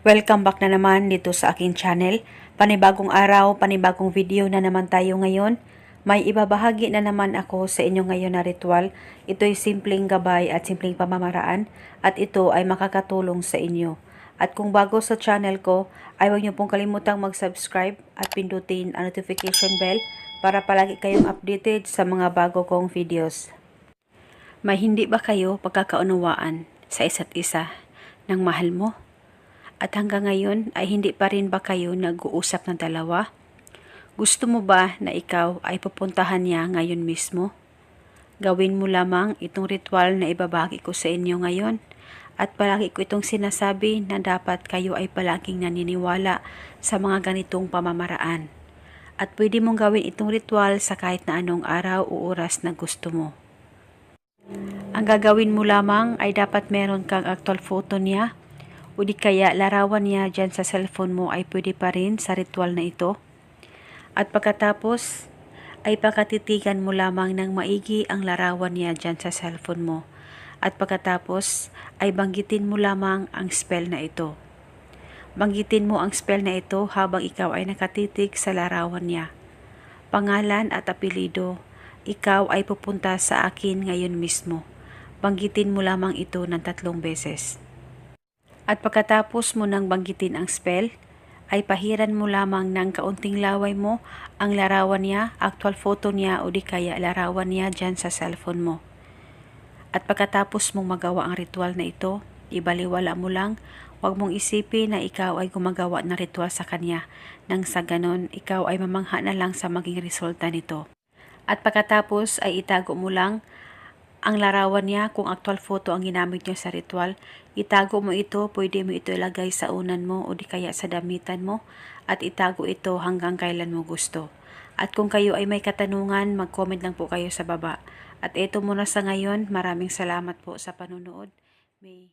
Welcome back na naman dito sa aking channel. Panibagong araw, panibagong video na naman tayo ngayon. May ibabahagi na naman ako sa inyo ngayon na ritual. Ito'y simpleng gabay at simpleng pamamaraan at ito ay makakatulong sa inyo. At kung bago sa channel ko, ay huwag niyo pong kalimutang mag-subscribe at pindutin ang notification bell para palagi kayong updated sa mga bago kong videos. May hindi ba kayo pagkakaunawaan sa isa't isa ng mahal mo? At hanggang ngayon ay hindi pa rin ba kayo nag-uusap ng dalawa? Gusto mo ba na ikaw ay pupuntahan niya ngayon mismo? Gawin mo lamang itong ritual na ibabagi ko sa inyo ngayon. At palagi ko itong sinasabi na dapat kayo ay palaging naniniwala sa mga ganitong pamamaraan. At pwede mong gawin itong ritual sa kahit na anong araw o oras na gusto mo. Ang gagawin mo lamang ay dapat meron kang actual photo niya o di kaya larawan niya dyan sa cellphone mo ay pwede pa rin sa ritual na ito. At pagkatapos ay pakatitigan mo lamang ng maigi ang larawan niya dyan sa cellphone mo. At pagkatapos ay banggitin mo lamang ang spell na ito. Banggitin mo ang spell na ito habang ikaw ay nakatitig sa larawan niya. Pangalan at apelido, ikaw ay pupunta sa akin ngayon mismo. Banggitin mo lamang ito ng tatlong beses. At pagkatapos mo nang banggitin ang spell, ay pahiran mo lamang ng kaunting laway mo ang larawan niya, actual photo niya o di kaya larawan niya dyan sa cellphone mo. At pagkatapos mong magawa ang ritual na ito, ibaliwala mo lang, huwag mong isipin na ikaw ay gumagawa ng ritual sa kanya, nang sa ganon ikaw ay mamangha na lang sa maging resulta nito. At pagkatapos ay itago mo lang ang larawan niya kung actual photo ang ginamit niyo sa ritual, itago mo ito, pwede mo ito ilagay sa unan mo o di kaya sa damitan mo at itago ito hanggang kailan mo gusto. At kung kayo ay may katanungan, mag-comment lang po kayo sa baba. At ito muna sa ngayon, maraming salamat po sa panunood. May